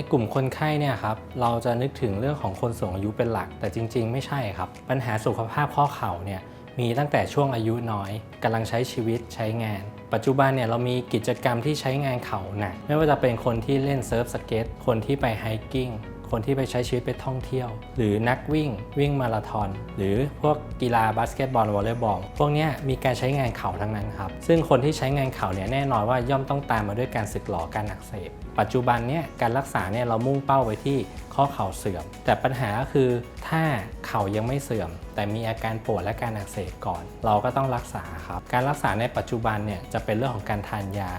ในกลุ่มคนไข้เนี่ยครับเราจะนึกถึงเรื่องของคนสูงอายุเป็นหลัก แต่จริง ๆ ไม่ใช่ครับ ปัญหาสุขภาพข้อเข่าเนี่ยมีตั้งแต่ช่วงอายุน้อยกำลังใช้ชีวิตใช้งาน ปัจจุบันเนี่ยเรามีกิจกรรมที่ใช้งานเข่าหนักไม่ว่าจะเป็นคนที่เล่นเซิร์ฟสเก็ตคนที่ไปไฮกิ้ง คนที่ไปใช้ชีวิตไปท่องเที่ยว หรือนักวิ่งวิ่งมาราธอน หรือพวกกีฬาบาสเกตบอลวอลเลย์บอลพวกนี้มีการใช้งานเข่าทั้งนั้นครับ ซึ่งคนที่ใช้งานเข่าเนี่ยแน่นอนว่าย่อมต้องตามมาด้วยการสึกหรอการอักเสบ ปัจจุบันเนี่ยการรักษาเนี่ยเรามุ่งเป้าไปที่ข้อเข่าเสื่อม แต่ปัญหาก็คือถ้า เข่ายังไม่เสื่อม แต่มีอาการปวดและการอักเสบก่อน เราก็ต้องรักษาครับการรักษาในปัจจุบันเนี่ยจะเป็นเรื่องของการทานยา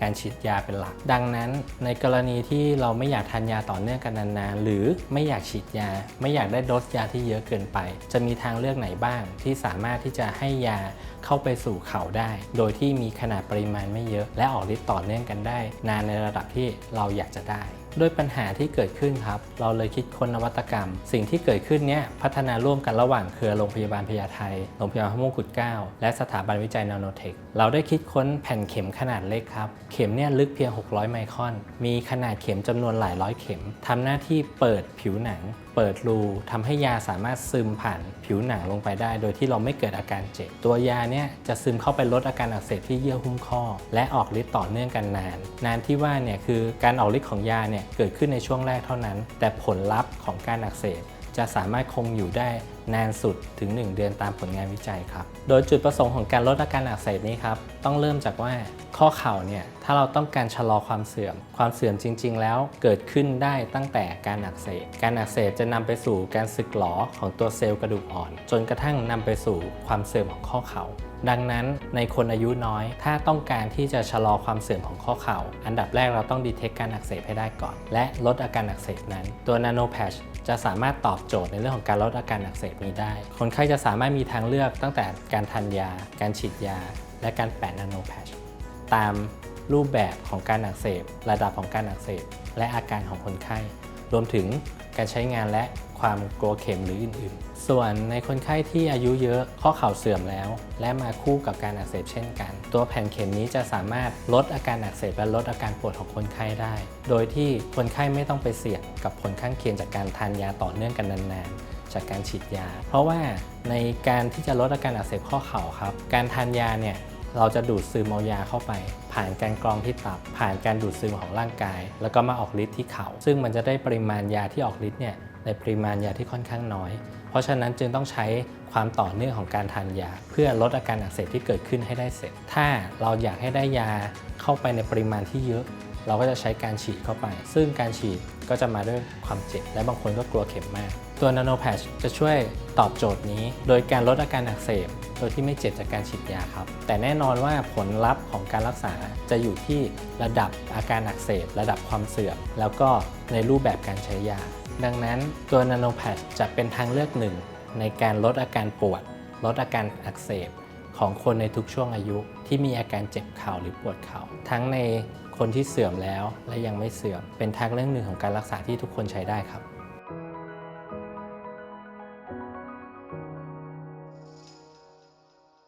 การฉีดยาเป็นหลัก ดังนั้นในกรณีที่เราไม่อยากทานยาต่อเนื่องกันนานๆ หรือไม่อยากฉีดยา ไม่อยากได้โดสยาที่เยอะเกินไป จะมีทางเลือกไหนบ้าง ที่สามารถที่จะให้ยาเข้าไปสู่เข่าได้ โดยที่มีขนาดปริมาณไม่เยอะ และออกฤทธิ์ต่อเนื่องกันได้ นานในระดับที่เราอยากจะได้ด้วยปัญหาที่เกิดขึ้นครับ เราเลยคิดค้นนวัตกรรม สิ่งที่เกิดขึ้นเนี้ยพัฒนาร่วมกันระหว่างเครือโรงพยาบาลพญาไทโรงพยาบาลพระมงกุฎเกล้าและสถาบันวิจัยนาโนเทค เราได้คิดค้นแผ่นเข็มขนาดเล็กครับ เข็มเนี่ยลึกเพียง 600 ไมครอน มีขนาดเข็มจำนวนหลายร้อยเข็มทำหน้าที่เปิดผิวหนัง เปิดรูทำให้ยาสามารถซึมผ่านผิวหนังลงไปได้ โดยที่เราไม่เกิดอาการเจ็บ ตัวยาเนี่ยจะซึมเข้าไปลดอาการอักเสบที่เยื่อหุ้มข้อ และออกฤทธิ์ต่อเนื่องกันนาน นานที่ว่าเนี่ยคือการออกฤทธิ์ของยาเนี่ยเกิดขึ้นในช่วงแรกเท่านั้น แต่ผลลัพธ์ของการอักเสบ จะสามารถคงอยู่ได้นานสุดถึง 1 เดือนตามผลงานวิจัยครับ โดยจุดประสงค์ของการลดอาการอักเสบนี้ครับ ต้องเริ่มจากว่าข้อเข่าเนี่ย ถ้าเราต้องการชะลอความเสื่อม ความเสื่อมจริง ๆ แล้วเกิดขึ้นได้ตั้งแต่การอักเสบ การอักเสบจะนำไปสู่การสึกหรอของตัวเซลล์กระดูกอ่อน จนกระทั่งนำไปสู่ความเสื่อมของข้อเข่าดังนั้นในคนอายุน้อย ถ้าต้องการที่จะชะลอความเสื่อมของข้อเข่า อันดับแรกเราต้องดีเทคการอักเสบให้ได้ก่อน และลดอาการอักเสบนั้น ตัวนาโนแพชจะสามารถตอบโจทย์ในเรื่องของการลดอาการอักเสบนี้ได้ คนไข้จะสามารถมีทางเลือกตั้งแต่การทานยา การฉีดยา และการแปะนาโนแพชตามรูปแบบของการอักเสบ ระดับของการอักเสบ และอาการของคนไข้ รวมถึงการใช้งานและ ความกลัวเข็มหรืออื่นๆ ส่วนในคนไข้ที่อายุเยอะข้อเข่าเสื่อมแล้ว และมาคู่กับการอักเสบเช่นกัน ตัวแผ่นเข็มนี้จะสามารถลดอาการอักเสบและลดอาการปวดของคนไข้ได้ โดยที่คนไข้ไม่ต้องไปเสี่ยงกับผลข้างเคียงจากการทานยาต่อเนื่องกันนานๆ จากการฉีดยา เพราะว่าในการที่จะลดอาการอักเสบข้อเข่าครับ การทานยาเนี่ยเราจะดูดซึมเอายาเข้าไป ผ่านการกรองที่ตับ ผ่านการดูดซึมของร่างกาย แล้วก็มาออกฤทธิ์ที่เขา่าซึ่งมันจะได้ปริมาณยาที่ออกฤทธิ์เนี่ย ในปริมาณยาที่ค่อนข้างน้อย เพราะฉะนั้นจึงต้องใช้ความต่อเนื่องของการทานยา เพื่อลดอาการอักเสบที่เกิดขึ้นให้ได้เสร็จ ถ้าเราอยากให้ได้ยาเข้าไปในปริมาณที่เยอะ เราก็จะใช้การฉีดเข้าไป ซึ่งการฉีดก็จะมาด้วยความเจ็บ และบางคนก็กลัวเข็มมาก ตัวนาโนแพชจะช่วยตอบโจทย์นี้ โดยการลดอาการอักเสบโดยที่ไม่เจ็บจากการฉีดยาครับ แต่แน่นอนว่าผลลัพธ์ของการรักษาจะอยู่ที่ระดับอาการอักเสบ ระดับความเสื่อม แล้วก็ในรูปแบบการใช้ยา ดังนั้นตัวนาโนแพดจะเป็นทางเลือกหนึ่ง ในการลดอาการปวด ลดอาการอักเสบ ของคนในทุกช่วงอายุที่มีอาการเจ็บเข่าหรือปวดเข่าทั้งในคนที่เสื่อมแล้วและยังไม่เสื่อม เป็นทางเลือกหนึ่งของการรักษาที่ทุกคนใช้ได้ครับ